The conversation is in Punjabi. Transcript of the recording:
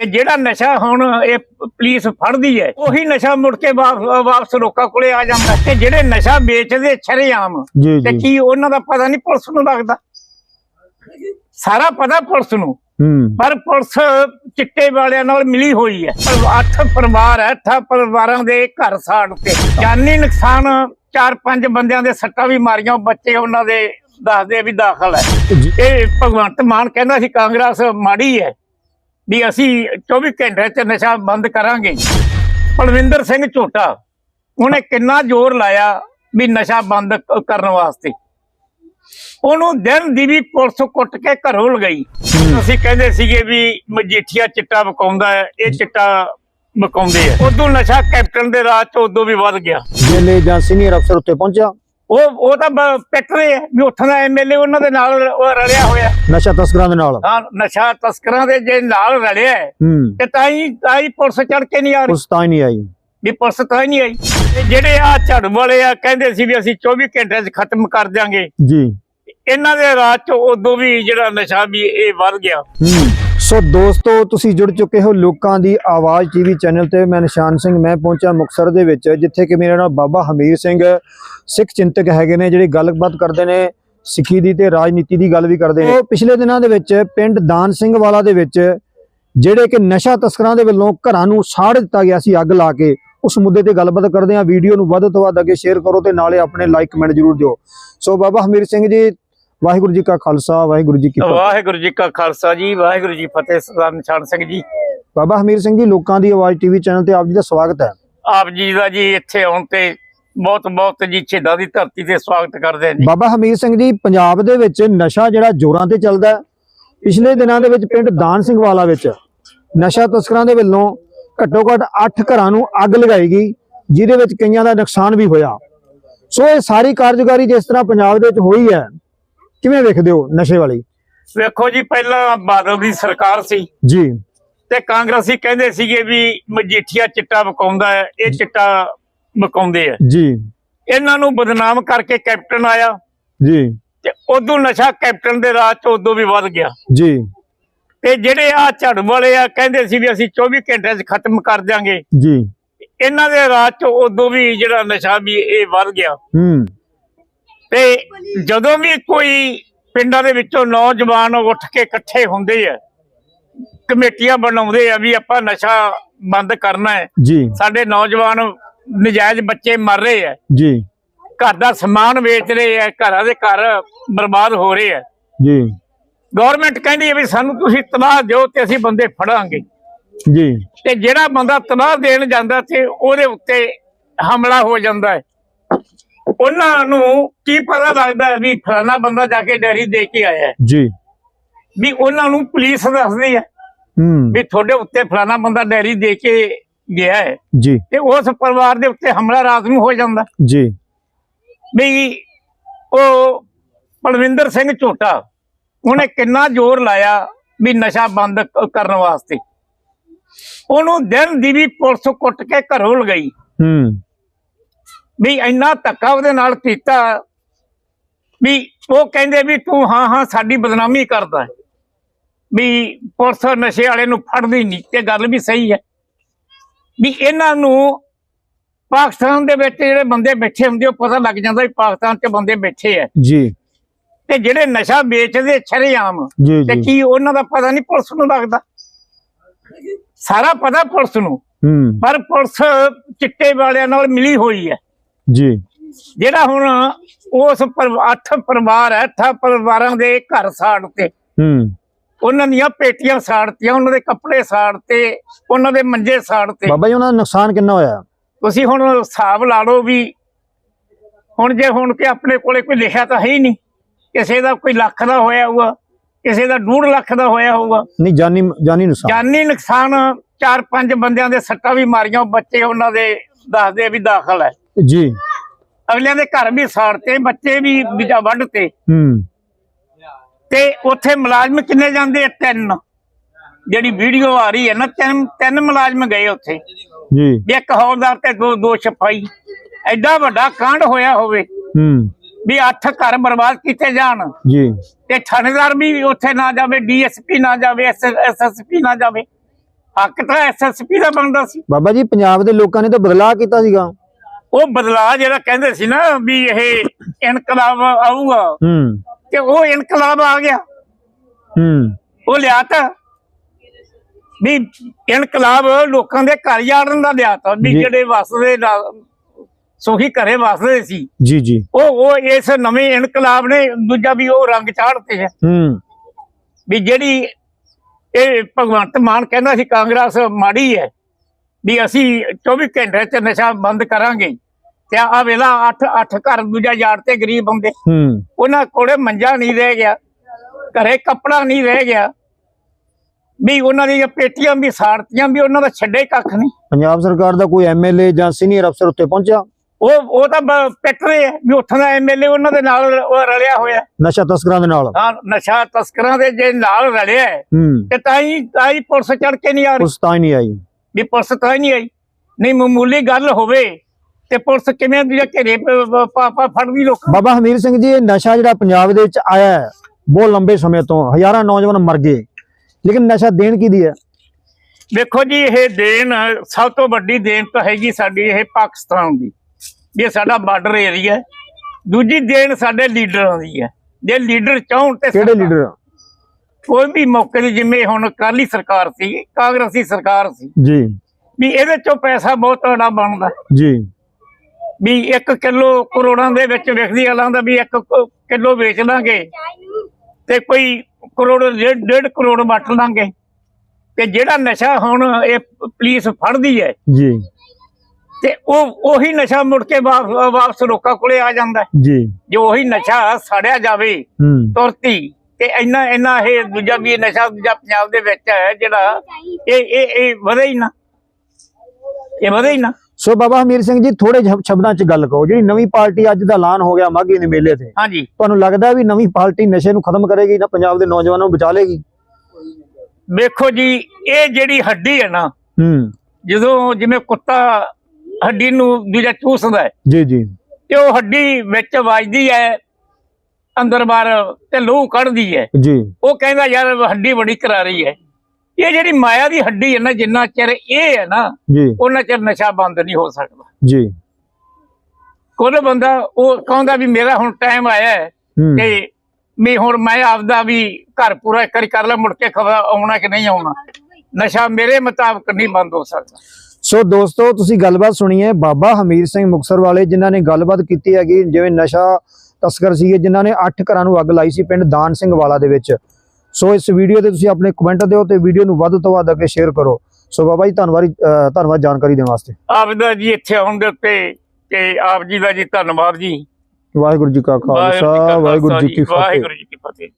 ਕਿ ਜਿਹੜਾ ਨਸ਼ਾ ਹੁਣ ਇਹ ਪੁਲਿਸ ਫੜਦੀ ਹੈ ਉਹੀ ਨਸ਼ਾ ਮੁੜ ਕੇ ਵਾਪ- ਵਾਪਸ ਲੋਕਾਂ ਕੋਲੇ ਆ ਜਾਂਦਾ ਤੇ ਜਿਹੜੇ ਨਸ਼ਾ ਵੇਚਦੇ ਛਰੇਆਮ ਤੇ ਕੀ ਉਹਨਾਂ ਦਾ ਪਤਾ ਨਹੀਂ ਪੁਲਿਸ ਨੂੰ ਲੱਗਦਾ? ਸਾਰਾ ਪਤਾ ਪੁਲਿਸ ਨੂੰ। ਪਰ ਪੁਲਿਸ ਚਿੱਟੇ ਵਾਲਿਆਂ ਨਾਲ ਮਿਲੀ ਹੋਈ ਹੈ। ਅੱਠ ਪਰਿਵਾਰ ਹੈ ਅੱਠ ਪਰਿਵਾਰਾਂ ਦੇ ਘਰ ਸਾੜ ਤੇ। ਜਾਨੀ ਨੁਕਸਾਨ ਚਾਰ ਪੰਜ ਬੰਦਿਆਂ ਦੇ ਸੱਟਾਂ ਵੀ ਮਾਰੀਆਂ ਬੱਚੇ ਉਹਨਾਂ ਦੇ ਦੱਸਦੇ ਵੀ ਦਾਖਲ ਹੈ। ਇਹ ਭਗਵੰਤ ਮਾਨ ਕਹਿੰਦਾ ਸੀ ਕਾਂਗਰਸ ਮਾੜੀ ਹੈ। ਵੀ ਅਸੀਂ 24 ਘੰਟੇ ਚ ਨਸ਼ਾ ਬੰਦ ਕਰਾਂਗੇ। ਪਲਵਿੰਦਰ ਸਿੰਘ ਝੋਟਾ, ਉਹਨੇ ਕਿੰਨਾ ਜ਼ੋਰ ਲਾਇਆ ਵੀ ਨਸ਼ਾ ਬੰਦ ਕਰਨ ਵਾਸਤੇ। ਉਹਨੂੰ ਦਿਨ ਦੀ ਵੀ ਪੁਲਿਸ ਕੁੱਟ ਕੇ ਘਰੋਂ ਲਗਾਈ ਹੂੰ। ਅਸੀਂ ਕਹਿੰਦੇ ਸੀਗੇ ਵੀ ਮਜੀਠੀਆ ਚਿੱਟਾ ਵਕਾਉਂਦਾ ਹੈ, ਇਹ ਚਿੱਟਾ ਵਕਾਉਂਦੇ ਆ। ਉਦੋਂ ਨਸ਼ਾ ਕੈਪਟਨ ਦੇ ਰਾਜ ਚ ਉਦੋਂ ਵੀ ਵੱਧ ਗਿਆ। ਜ਼ਿਲ੍ਹੇ ਜਾਂ ਸੀਨੀਅਰ ਅਫਸਰ ਉੱਤੇ ਪਹੁੰਚਿਆ। ਉਹ ਉਹ ਤਾਂ ਪਿੱਟ ਰਹੇ ਆ। ਵੀ ਉੱਥੋਂ ਦਾ ਐਮਐਲਏ ਉਹਨਾਂ ਦੇ ਨਾਲ ਰਲਿਆ ਹੋਇਆ। ਨਸ਼ਾ ਤਸਕਰਾਂ ਦੇ ਨਾਲ? ਹਾਂ ਨਸ਼ਾ ਤਸਕਰਾਂ ਦੇ ਜੇ ਨਾਲ ਰਲਿਆ ਤੇ ਤਾਂ ਹੀ ਤਾਂ ਹੀ ਪੁਲਿਸ ਚੜ ਕੇ ਨਹੀਂ ਆ ਰਹੀ। ਉਸ ਤਾਂ ਹੀ ਨਹੀਂ ਆਈ। ਵੀ ਪੁਲਿਸ ਤਾਂ ਹੀ ਨਹੀਂ ਆਈ। ਜਿਹੜੇ ਆ ਝੜ ਵਾਲੇ ਆ ਕਹਿੰਦੇ ਸੀ ਵੀ ਅਸੀਂ 24 ਘੰਟਿਆਂ 'ਚ ਖਤਮ ਕਰ ਦਿਆਂਗੇ। ਜੀ। ਇਹਨਾਂ ਦੇ ਰਾਜ 'ਚ ਉਦੋਂ ਵੀ ਜਿਹੜਾ ਨਸ਼ਾ ਵੀ ਇਹ ਵੱਧ ਗਿਆ। ਹੂੰ। ਸੋ ਦੋਸਤੋ, ਤੁਸੀਂ ਜੁੜ ਚੁੱਕੇ ਹੋ ਲੋਕਾਂ ਦੀ ਆਵਾਜ਼ ਟੀਵੀ ਚੈਨਲ ਤੇ। ਮੈਂ ਨਿਸ਼ਾਨ ਸਿੰਘ, ਮੈਂ ਪਹੁੰਚਿਆ ਮੁਕਸਰ ਦੇ ਵਿੱਚ, ਜਿੱਥੇ ਕਿ ਮੇਰੇ ਨਾਲ ਬਾਬਾ ਹਮੀਰ ਸਿੰਘ, ਸਿੱਖ ਚਿੰਤਕ ਹੈਗੇ ਨੇ, ਜਿਹੜੇ ਗੱਲਬਾਤ ਕਰਦੇ ਨੇ, ਸਿੱਖੀ ਦੀ ਤੇ ਰਾਜਨੀਤੀ ਦੀ ਗੱਲ ਵੀ ਕਰਦੇ ਨੇ। ਉਹ ਪਿਛਲੇ ਦਿਨਾਂ ਦੇ ਵਿੱਚ ਪਿੰਡ ਦਾਨ ਸਿੰਘ ਵਾਲਾ ਦੇ ਵਿੱਚ, ਜਿਹੜੇ ਕਿ ਨਸ਼ਾ ਤਸਕਰਾਂ ਦੇ ਵੱਲੋਂ ਘਰਾਂ ਨੂੰ ਸਾੜ ਦਿੱਤਾ ਗਿਆ ਸੀ ਅੱਗ ਲਾ ਕੇ, ਉਸ ਮੁੱਦੇ ਤੇ ਗੱਲਬਾਤ ਕਰਦੇ ਹਾਂ। ਵੀਡੀਓ ਨੂੰ ਵੱਧ ਤੋਂ ਵੱਧ ਅੱਗੇ ਸ਼ੇਅਰ ਕਰੋ ਤੇ ਨਾਲੇ ਆਪਣੇ ਲਾਈਕ ਕਮੈਂਟ ਜ਼ਰੂਰ ਦਿਓ। ਸੋ ਬਾਬਾ ਹਮੀਰ ਸਿੰਘ ਜੀ ਵਾਹਿਗੁਰੂ ਜੀ ਕਾ ਖਾਲਸਾ ਵਾਹਿਗੁਰੂ ਜੀ ਕੀ ਫਤਿਹ। ਵਾਹਿਗੁਰੂ ਜੀ ਕਾ ਖਾਲਸਾ ਜੀ ਵਾਹਿਗੁਰੂ ਜੀ ਫਤਿਹ ਸਰਦਾਰ ਨਿਸ਼ਾਨ ਸਿੰਘ ਜੀ। ਬਾਬਾ ਹਮੀਰ ਸਿੰਘ ਜੀ ਲੋਕਾਂ ਦੀ ਆਵਾਜ਼ ਟੀਵੀ ਚੈਨਲ ਤੇ ਆਪ ਜੀ ਦਾ ਸਵਾਗਤ ਹੈ। ਆਪ ਜੀ ਦਾ ਜੀ ਇੱਥੇ ਆਉਣ ਤੇ ਬਹੁਤ ਬਹੁਤ ਜੀ ਛੇਦਾ ਦੀ ਧਰਤੀ ਤੇ ਸਵਾਗਤ ਕਰਦੇ ਜੀ। ਬਾਬਾ ਹਮੀਰ ਸਿੰਘ ਜੀ ਪੰਜਾਬ ਦੇ ਵਿੱਚ ਨਸ਼ਾ ਜਿਹੜਾ ਜ਼ੋਰਾਂ ਤੇ ਚੱਲਦਾ ਪਿਛਲੇ ਦਿਨਾਂ ਦੇ ਵਿੱਚ ਪਿੰਡ ਦਾਨ ਸਿੰਘ ਵਾਲਾ ਵਿੱਚ ਨਸ਼ਾ ਤਸਕਰਾਂ ਦੇ ਵੱਲੋਂ ਘੱਟੋ ਘੱਟ 8 ਘਰਾਂ ਨੂੰ ਅੱਗ ਲਗਾਈ ਗਈ ਜਿਹਦੇ ਵਿੱਚ ਕਈਆਂ ਦਾ ਨੁਕਸਾਨ ਵੀ ਹੋਇਆ। ਸੋ ਇਹ ਸਾਰੀ ਕਾਰਜਕਾਰੀ ਜਿਸ ਤਰ੍ਹਾਂ ਪੰਜਾਬ ਦੇ ਵਿੱਚ ਹੋਈ ਹੈ ਕਿਵੇਂ ਵੇਖਦੇ ਹੋ ਨਸ਼ੇ ਵਾਲੀ? ਵੇਖੋ ਜੀ ਪਹਿਲਾਂ ਬਾਦਲ ਦੀ ਸਰਕਾਰ ਸੀ ਜੀ। ਤੇ ਕਾਂਗਰਸੀ ਕਹਿੰਦੇ ਸੀਗੇ ਵੀ ਮਜੀਠੀਆ ਚਿੱਟਾ ਵਕਾਉਂਦਾ ਹੈ ਇਹ ਚਿੱਟਾ ਵਕਾਉਂਦੇ ਆ। ਜੀ। ਇਹਨਾਂ ਨੂੰ ਬਦਨਾਮ ਕਰਕੇ ਕੈਪਟਨ ਆਇਆ ਜੀ। ਤੇ ਉਦੋਂ ਨਸ਼ਾ ਕੈਪਟਨ ਦੇ ਰਾਜ ਚ ਉਦੋਂ ਵੀ ਵੱਧ ਗਿਆ। ਜੀ। ਤੇ ਜਿਹੜੇ ਆ ਝੜ ਵਾਲੇ ਆ ਕਹਿੰਦੇ ਸੀ ਵੀ ਅਸੀਂ 24 ਘੰਟਿਆਂ 'ਚ ਖਤਮ ਕਰ ਦਿਆਂਗੇ। ਜੀ। ਇਹਨਾਂ ਦੇ ਰਾਜ ਚ ਉਦੋਂ ਵੀ ਜਿਹੜਾ ਨਸ਼ਾ ਵੀ ਇਹ ਵੱਧ ਗਿਆ। ਹੂੰ। ਤੇ ਜਦੋਂ ਵੀ ਕੋਈ ਪਿੰਡਾਂ ਦੇ ਵਿੱਚੋਂ ਨੌਜਵਾਨ ਉੱਠ ਕੇ ਇਕੱਠੇ ਹੁੰਦੇ ਆ ਕਮੇਟੀਆਂ ਬਣਾਉਂਦੇ ਆ ਵੀ ਆਪਾਂ ਨਸ਼ਾ ਬੰਦ ਕਰਨਾ ਹੈ। ਜੀ। ਸਾਡੇ ਨੌਜਵਾਨ ਨਜਾਇਜ਼ ਬੱਚੇ ਮਰ ਰਹੇ ਆ। ਜੀ। ਘਰ ਦਾ ਸਮਾਨ ਵੇਚ ਰਹੇ ਆ ਘਰਾਂ ਦੇ ਘਰ ਬਰਬਾਦ ਹੋ ਰਹੇ ਆ। ਜੀ। ਗਵਰਨਮੈਂਟ ਕਹਿੰਦੀ ਹੈ ਵੀ ਸਾਨੂੰ ਤੁਸੀਂ ਤਲਾਹ ਦਿਓ ਤੇ ਅਸੀਂ ਬੰਦੇ ਫੜਾਂਗੇ। ਜੀ। ਤੇ ਜਿਹੜਾ ਬੰਦਾ ਤਲਾਹ ਦੇਣ ਜਾਂਦਾ ਤੇ ਉਹਦੇ ਉੱਤੇ ਹਮਲਾ ਹੋ ਜਾਂਦਾ ਹੈ। ਉਹਨਾਂ ਨੂੰ ਕੀ ਪਤਾ ਲੱਗਦਾ ਵੀ ਫਲਾਣਾ ਬੰਦਾ ਜਾ ਕੇ ਡੈਰੀ ਦੇ ਕੇ ਆਇਆ ਜੀ। ਵੀ ਉਹਨਾਂ ਨੂੰ ਪੁਲਿਸ ਦੱਸਦੀ ਹੈ ਹੂੰ। ਵੀ ਤੁਹਾਡੇ ਉੱਤੇ ਫਲਾਣਾ ਬੰਦਾ ਡੈਰੀ ਦੇ ਕੇ ਗਿਆ ਹੈ। ਜੀ। ਤੇ ਉਸ ਪਰਿਵਾਰ ਦੇ ਉੱਤੇ ਹਮਲਾ ਰਾਤ ਨੂੰ ਹੋ ਜਾਂਦਾ। ਜੀ। ਵੀ ਉਹ ਪਲਵਿੰਦਰ ਸਿੰਘ ਝੋਟਾ ਉਹਨੇ ਕਿੰਨਾ ਜ਼ੋਰ ਲਾਇਆ ਵੀ ਨਸ਼ਾ ਬੰਦ ਕਰਨ ਵਾਸਤੇ। ਉਹਨੂੰ ਦਿਨ ਦੀ ਵੀ ਪੁਲਿਸ ਕੁੱਟ ਕੇ ਘਰੋਂ ਲਗਾਈ। ਹੂੰ। ਵੀ ਇੰਨਾ ਧੱਕਾ ਉਹਦੇ ਨਾਲ ਕੀਤਾ ਵੀ ਉਹ ਕਹਿੰਦੇ ਵੀ ਤੂੰ ਹਾਂ ਹਾਂ ਸਾਡੀ ਬਦਨਾਮੀ ਕਰਦਾ ਹੈ। ਵੀ ਪੁਲਿਸ ਨਸ਼ੇ ਵਾਲੇ ਨੂੰ ਫੜਦੀ ਨਹੀਂ ਤੇ ਗੱਲ ਵੀ ਸਹੀ ਹੈ। ਵੀ ਇਹਨਾਂ ਨੂੰ ਪਾਕਿਸਤਾਨ ਦੇ ਵਿੱਚ ਜਿਹੜੇ ਬੰਦੇ ਬੈਠੇ ਹੁੰਦੇ ਉਹ ਪਤਾ ਲੱਗ ਜਾਂਦਾ ਵੀ ਪਾਕਿਸਤਾਨ 'ਚ ਬੰਦੇ ਬੈਠੇ ਆ ਜੀ। ਤੇ ਜਿਹੜੇ ਨਸ਼ਾ ਵੇਚਦੇ ਛਰੇਆਮ ਜੀ ਤੇ ਕੀ ਉਹਨਾਂ ਦਾ ਪਤਾ ਨਹੀਂ ਪੁਲਿਸ ਨੂੰ ਲੱਗਦਾ। ਸਾਰਾ ਪਤਾ ਪੁਲਿਸ ਨੂੰ। ਪਰ ਪੁਲਿਸ ਚਿੱਟੇ ਵਾਲਿਆਂ ਨਾਲ ਮਿਲੀ ਹੋਈ ਹੈ। ਜੀ। ਜਿਹੜਾ ਹੁਣ ਉਸ ਅੱਠ ਪਰਿਵਾਰ ਹੈ ਅੱਠ ਪਰਿਵਾਰਾਂ ਦੇ ਘਰ ਸਾੜ ਤੇ। ਹੂੰ। ਉਹਨਾਂ ਦੀਆਂ ਪੇਟੀਆਂ ਸਾੜਤੀਆਂ ਉਹਨਾਂ ਦੇ ਕੱਪੜੇ ਸਾੜਤੇ ਉਹਨਾਂ ਦੇ ਮੰਜੇ ਸਾੜਤੇ ਬਾਬਾ ਜੀ ਉਹਨਾਂ ਦਾ ਨੁਕਸਾਨ ਕਿੰਨਾ ਹੋਇਆ? ਤੁਸੀਂ ਹੁਣ ਹਿਸਾਬ ਲਾ ਲਓ ਵੀ ਹੁਣ ਜੇ ਹੁਣ ਕਿ ਆਪਣੇ ਕੋਲੇ ਕੋਈ ਲਿਖਿਆ ਤਾਂ ਹੈ ਹੀ ਨਹੀਂ। ਕਿਸੇ ਦਾ ਕੋਈ ਲੱਖ ਦਾ ਹੋਇਆ ਹੋਊਗਾ ਕਿਸੇ ਦਾ 2.5 ਲੱਖ ਦਾ ਹੋਇਆ ਹੋਊਗਾ। ਨਹੀਂ ਜਾਨੀ ਜਾਨੀ ਨੁਕਸਾਨ। ਜਾਨੀ ਨੁਕਸਾਨ ਚਾਰ ਪੰਜ ਬੰਦਿਆਂ ਦੇ ਸੱਟਾਂ ਵੀ ਮਾਰੀਆਂ ਬੱਚੇ ਉਹਨਾਂ ਦੇ ਦੱਸਦੇ ਵੀ ਦਾਖਲ ਹੈ। ਜੀ। ਅਗਲਿਆਂ ਦੇ ਘਰ ਵੀ ਸਾੜਤੇ ਬੱਚੇ ਵੀ ਵਿਜਾ ਵੱਢਤੇ ਹੂੰ। ਤੇ ਉੱਥੇ ਮੁਲਾਜ਼ਮ ਕਿੰਨੇ ਜਾਂਦੇ ਆ? ਤਿੰਨ। ਜਿਹੜੀ ਵੀਡੀਓ ਆ ਰਹੀ ਹੈ ਨਾ ਤਿੰਨ ਤਿੰਨ ਮੁਲਾਜ਼ਮ ਗਏ ਉੱਥੇ। ਜੀ। ਵੀ ਇੱਕ ਹੌਲਦਾਰ ਤੇ ਦੋ ਦੋ ਸਿਪਾਹੀ। ਐਡਾ ਵੱਡਾ ਕਾਂਡ ਹੋਇਆ ਹੋਵੇ ਹੂੰ। ਵੀ ਅੱਠ ਘਰ ਬਰਬਾਦ ਕੀਤੇ ਜਾਣ। ਜੀ। ਤੇ ਥਾਣੇਦਾਰ ਵੀ ਉੱਥੇ ਨਾ ਜਾਵੇ ਡੀਐਸਪੀ ਨਾ ਜਾਵੇ ਐਸਐਸਪੀ ਨਾ ਜਾਵੇ। ਹੱਕ ਤਾਂ ਐਸਐਸਪੀ ਦਾ ਬਣਦਾ ਸੀ। ਬਾਬਾ ਜੀ ਪੰਜਾਬ ਦੇ ਲੋਕਾਂ ਨੇ ਤਾਂ ਬਦਲਾਅ ਕੀਤਾ ਸੀਗਾ। ਉਹ ਬਦਲਾਅ ਜਿਹੜਾ ਕਹਿੰਦੇ ਸੀ ਨਾ ਵੀ ਇਹ ਇਨਕਲਾਬ ਆਊਗਾ ਹੂੰ। ਤੇ ਉਹ ਇਨਕਲਾਬ ਆ ਗਿਆ। ਹੂੰ। ਉਹ ਲਿਆਤਾ ਵੀ ਇਨਕਲਾਬ ਲੋਕਾਂ ਦੇ ਘਰ ਜਾੜਨ ਦਾ ਲਿਆਤਾ ਵੀ ਜੀ। ਜਿਹੜੇ ਵਸਦੇ ਨਾ- ਸੁਖੀ ਘਰੇ ਵਸਦੇ ਸੀ। ਜੀ ਜੀ। ਉਹ ਉਹ ਇਸ ਨਵੇਂ ਇਨਕਲਾਬ ਨੇ ਦੂਜਾ ਵੀ ਉਹ ਰੰਗ ਚਾੜਤੇ ਹੈ ਹੂੰ। ਵੀ ਜਿਹੜੀ ਇਹ ਭਗਵੰਤ ਮਾਨ ਕਹਿੰਦਾ ਸੀ ਕਾਂਗਰਸ ਮਾੜੀ ਹੈ ਵੀ ਅਸੀਂ 24 ਘੰਟੇ ਚ ਨਸ਼ਾ ਬੰਦ ਕਰਾਂਗੇ। ਤੇ ਆ ਵੇਲਾ 8 8 ਘਰ ਦੂਜਾ ਯਾਰ ਤੇ ਗਰੀਬ ਹੁੰਦੇ ਉਹਨਾਂ ਕੋਲੇ ਮੰਜਾ ਨਹੀਂ ਰਹਿ ਗਿਆ। ਘਰੇ ਕੱਪੜਾ ਨਹੀਂ ਰਹਿ ਗਿਆ। ਵੀ ਉਹਨਾਂ ਦੀਆਂ ਪੇਟੀਆਂ ਵੀ ਸਾੜਤੀਆਂ ਵੀ ਉਹਨਾਂ ਦਾ ਛੱਡੇ ਕੱਖ ਨਹੀਂ। ਪੰਜਾਬ ਸਰਕਾਰ ਦਾ ਕੋਈ ਐਮਐਲਏ ਜਾਂ ਸੀਨੀਅਰ ਅਫਸਰ ਉੱਤੇ ਪਹੁੰਚਿਆ? ਉਹ ਉਹ ਤਾਂ ਪਿੱਟ ਰਹੇ ਆ ਵੀ ਉੱਥੋਂ ਦਾ ਐਮਐਲਏ ਉਹਨਾਂ ਦੇ ਨਾਲ ਰਲਿਆ ਹੋਇਆ। ਨਸ਼ਾ ਤਸਕਰਾਂ ਦੇ ਨਾਲ? ਹਾਂ ਨਸ਼ਾ ਤਸਕਰਾਂ ਦੇ ਜੇ ਨਾਲ ਰਲਿਆ ਤੇ ਤਾਂ ਹੀ ਤਾਂ ਹੀ ਪੁਲਿਸ ਚੜ ਕੇ ਨਹੀਂ ਆ ਰਹੀ। ਉਸ ਤਾਂ ਹੀ ਨਹੀਂ ਆਈ। ਵੀ ਪੁਲਿਸ ਤਾਂ ਨਹੀਂ ਆਈ। ਨਹੀਂ ਮਾਮੂਲੀ ਗੱਲ ਹੋਵੇ ਤੇ ਪੁਲਿਸ ਕਿਵੇਂ ਦੀ ਘਰੇ ਪਾਪਾ ਫੜਦੀ ਲੋਕ ਬਾਬਾ ਹਮੀਰ ਸਿੰਘ ਜੀ ਇਹ ਨਸ਼ਾ ਜਿਹੜਾ ਪੰਜਾਬ ਦੇ ਵਿੱਚ ਆਇਆ ਹੈ ਬਹੁਤ ਲੰਬੇ ਸਮੇਂ ਤੋਂ ਹਜ਼ਾਰਾਂ ਨੌਜਵਾਨ ਮਰ ਗਏ। ਲੇਕਿਨ ਨਸ਼ਾ ਦੇਣ ਕੀ ਦੀ ਹੈ? ਵੇਖੋ ਜੀ ਇਹ ਦੇਣ ਸਭ ਤੋਂ ਵੱਡੀ ਦੇਣ ਤਾਂ ਹੈਗੀ ਸਾਡੀ ਇਹ ਪਾਕਿਸਤਾਨ ਦੀ ਇਹ ਸਾਡਾ ਬਾਰਡਰ ਏਰੀਆ ਦੂਜੀ ਦੇਣ ਸਾਡੇ ਲੀਡਰਾਂ ਦੀ ਹੈ। ਜੇ ਲੀਡਰ ਚਾਹਣ ਤੇ ਕਿਹੜੇ ਲੀਡਰ? ਕੋਈ ਵੀ ਮੌਕੇ ਦੀ ਜਿਵੇਂ ਹੁਣ ਕਾਲੀ ਸਰਕਾਰ ਸੀ ਕਾਂਗਰਸੀ ਸਰਕਾਰ ਸੀ ਜੀ। ਵੀ ਇਹਦੇ ਚੋਂ ਪੈਸਾ ਬਹੁਤ ਵੱਡਾ ਬਣਦਾ। ਜੀ। ਵੀ 1 ਕਿਲੋ ਕਰੋੜਾਂ ਦੇ ਵਿੱਚ ਵਿਕਦੀ ਗੱਲਾਂ ਦਾ ਵੀ 1 ਕਿਲੋ ਵੇਚ ਲਾਂਗੇ। ਤੇ ਕੋਈ ਕਰੋੜ ਡੇਢ ਕਰੋੜ ਵਟ ਲਾਂਗੇ। ਤੇ ਜਿਹੜਾ ਨਸ਼ਾ ਹੁਣ ਇਹ ਪੁਲਿਸ ਫੜਦੀ ਹੈ ਜੀ। ਤੇ ਉਹ ਉਹੀ ਨਸ਼ਾ ਮੁੜ ਕੇ ਵਾਪਸ ਲੋਕਾਂ ਕੋਲੇ ਆ ਜਾਂਦਾ। ਜੀ। ਜੇ ਉਹੀ ਨਸ਼ਾ ਸੜਿਆ ਜਾਵੇ ਤੁਰਤੀ ਤੇ ਇੰਨਾ ਇੰਨਾ ਇਹ ਦੂਜਾ ਵੀ ਨਸ਼ਾ ਦੂਜਾ ਪੰਜਾਬ ਦੇ ਵਿੱਚ ਹੈ ਜਿਹੜਾ ਇਹ ਇਹ ਇਹ ਵਧੇ ਹੀ ਨਾ। ਇਹ ਵਧੇ ਹੀ ਨਾ। ਸੋ ਬਾਬਾ ਹਮੀਰ ਸਿੰਘ ਜੀ ਥੋੜੇ ਸ਼ਬਦਾਂ 'ਚ ਗੱਲ ਕਹੋ ਜਿਹੜੀ ਨਵੀਂ ਪਾਰਟੀ ਅੱਜ ਦਾ ਐਲਾਨ ਹੋ ਗਿਆ ਮਾਘੀ ਦੇ ਮੇਲੇ ਤੇ ਹਾਂਜੀ। ਤੁਹਾਨੂੰ ਲੱਗਦਾ ਵੀ ਨਵੀਂ ਪਾਰਟੀ ਨਸ਼ੇ ਨੂੰ ਖਤਮ ਕਰੇਗੀ ਨਾ ਪੰਜਾਬ ਦੇ ਨੌਜਵਾਨਾਂ ਨੂੰ ਬਚਾ ਲੇਗੀ? ਵੇਖੋ ਜੀ ਇਹ ਜਿਹੜੀ ਹੱਡੀ ਹੈ ਨਾ ਹੂੰ। ਜਦੋਂ ਜਿਵੇਂ ਕੁੱਤਾ ਹੱਡੀ ਨੂੰ ਦੂਜਾ ਚੂਸਦਾ ਹੈ ਜੀ ਜੀ। ਤੇ ਉਹ ਹੱਡੀ ਵਿੱਚ ਵੱਜਦੀ ਹੈ ਅੰਦਰ ਬਾਹਰ ਤੇ ਲਹੂ ਕੱਢਦੀ ਹੈ। ਜੀ। ਉਹ ਕਹਿੰਦਾ ਯਾਰ ਹੱਡੀ ਬੜੀ ਕਰਾਰੀ ਹੈ। ਇਹ ਜਿਹੜੀ ਮਾਇਆ ਦੀ ਹੱਡੀ ਹੈ ਨਾ ਜਿੰਨਾ ਚਿਰ ਇਹ ਹੈ ਨਾ ਜੀ। ਉਹਨਾਂ ਚਿਰ ਨਸ਼ਾ ਬੰਦ ਨਹੀਂ ਹੋ ਸਕਦਾ। ਜੀ। ਕੋਈ ਬੰਦਾ ਉਹ ਕਹਿੰਦਾ ਵੀ ਮੇਰਾ ਹੁਣ ਟਾਈਮ ਆਇਆ ਹੈ। ਤੇ ਵੀ ਹੁਣ ਮੈਂ ਆਪਦਾ ਵੀ ਘਰ ਪੂਰਾ ਇੱਕ ਵਾਰੀ ਕਰ ਲਾ ਮੁੜ ਕੇ ਖਬਰ ਆਉਣਾ ਕਿ ਨਹੀਂ ਆਉਣਾ। ਨਸ਼ਾ ਮੇਰੇ ਮੁਤਾਬਕ ਨਹੀਂ ਬੰਦ ਹੋ ਸਕਦਾ। ਸੋ ਦੋਸਤੋ ਤੁਸੀਂ ਗੱਲਬਾਤ ਸੁਣੀ ਹੈ ਬਾਬਾ ਹਮੀਰ ਸਿੰਘ ਮੁਕਸਰ ਵਾਲੇ ਜਿਨ੍ਹਾਂ ਨੇ ਗੱਲਬਾਤ ਕੀਤੀ ਹੈਗੀ ਜਿਵੇਂ ਨਸ਼ਾ ਤਸਕਰ ਸੀਗੇ ਜਿਨ੍ਹਾਂ ਨੇ 8 ਘਰਾਂ ਨੂੰ ਅੱਗ ਲਾਈ ਸੀ ਪਿੰਡ ਦਾਨ ਸਿੰਘ ਵਾਲਾ ਦੇ ਵਿੱਚ। ਸੋ ਇਸ ਵੀਡੀਓ ਤੇ ਤੁਸੀਂ ਆਪਣੇ ਕਮੈਂਟ ਦਿਓ ਤੇ ਵੀਡੀਓ ਨੂੰ ਵੱਧ ਤੋਂ ਵੱਧ ਅੱਗੇ ਸ਼ੇਅਰ ਕਰੋ। ਸੋ ਬਾਬਾ ਜੀ ਧੰਨਵਾਦ ਧੰਨਵਾਦ ਜਾਣਕਾਰੀ ਦੇਣ ਵਾਸਤੇ। ਆਪ ਦਾ ਜੀ ਇੱਥੇ ਆਉਣ ਦੇ ਉੱਤੇ ਤੇ ਆਪ ਜੀ ਦਾ ਜੀ ਧੰਨਵਾਦ ਜੀ। ਵਾਹਿਗੁਰੂ ਜੀ ਕਾ ਖਾਲਸਾ ਵਾਹਿਗੁਰੂ ਜੀ ਕੀ ਫਤਿਹ।